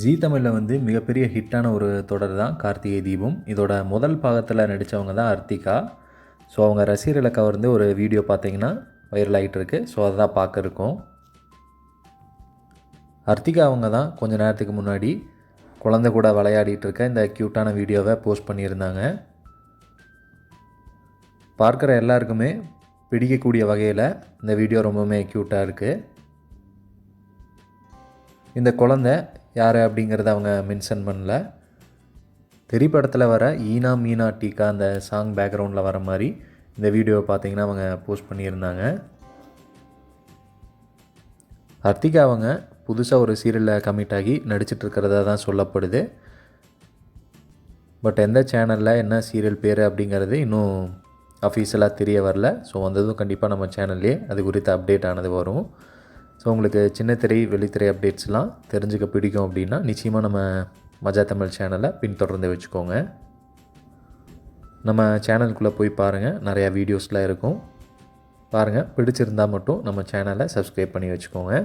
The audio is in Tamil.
ஜீ தமிழில் வந்து மிகப்பெரிய ஹிட்டான ஒரு தொடர் தான் கார்த்திகை தீபம். இதோட முதல் பாகத்தில் நடித்தவங்க தான் அர்த்திகா. ஸோ அவங்க ரசிகர்களை கவர்ந்து ஒரு வீடியோ பார்த்தீங்கன்னா வைரல் ஆகிட்டு இருக்கு. ஸோ அதை தான் பார்க்க இருக்கோம். அர்த்திகா அவங்க தான் கொஞ்ச நேரத்துக்கு முன்னாடி குழந்தை கூட விளையாடிட்டு இருக்க இந்த க்யூட்டான வீடியோவை போஸ்ட் பண்ணியிருந்தாங்க. பார்க்குற எல்லாருக்குமே பிடிக்கக்கூடிய வகையில் இந்த வீடியோ ரொம்பவுமே க்யூட்டாக இருக்குது இந்த குழந்தை யார் அப்படிங்கிறத அவங்க மென்ஷன் பண்ணல. திரைப்படத்தில் வர ஈனா மீனா டீக்கா அந்த சாங் பேக்ரவுண்டில் வர மாதிரி இந்த வீடியோவை பார்த்தீங்கன்னா அவங்க போஸ்ட் பண்ணியிருந்தாங்க. அர்த்திகா அவங்க புதுசாக ஒரு சீரியலில் கமிட் ஆகி நடிச்சிட்டு இருக்கிறதா தான் சொல்லப்படுது. பட் எந்த சேனலில் என்ன சீரியல் பேர் அப்படிங்கிறது இன்னும் அஃபீஷியலாக தெரிய வரல. ஸோ வந்ததும் கண்டிப்பாக நம்ம சேனல்லே அது குறித்த அப்டேட் ஆனது வரும். ஸோ உங்களுக்கு சின்ன திரை வெளித்திரை அப்டேட்ஸ்லாம் தெரிஞ்சுக்க பிடிக்கும் அப்படின்னா நிச்சயமாக நம்ம மஜா தமிழ் சேனலை பின்தொடர்ந்து வச்சுக்கோங்க. நம்ம சேனலுக்குள்ளே போய் பாருங்கள் நிறையா வீடியோஸ்லாம் இருக்கும். பாருங்கள் பிடிச்சிருந்தால் மட்டும் நம்ம சேனலை சப்ஸ்கிரைப் பண்ணி வச்சுக்கோங்க.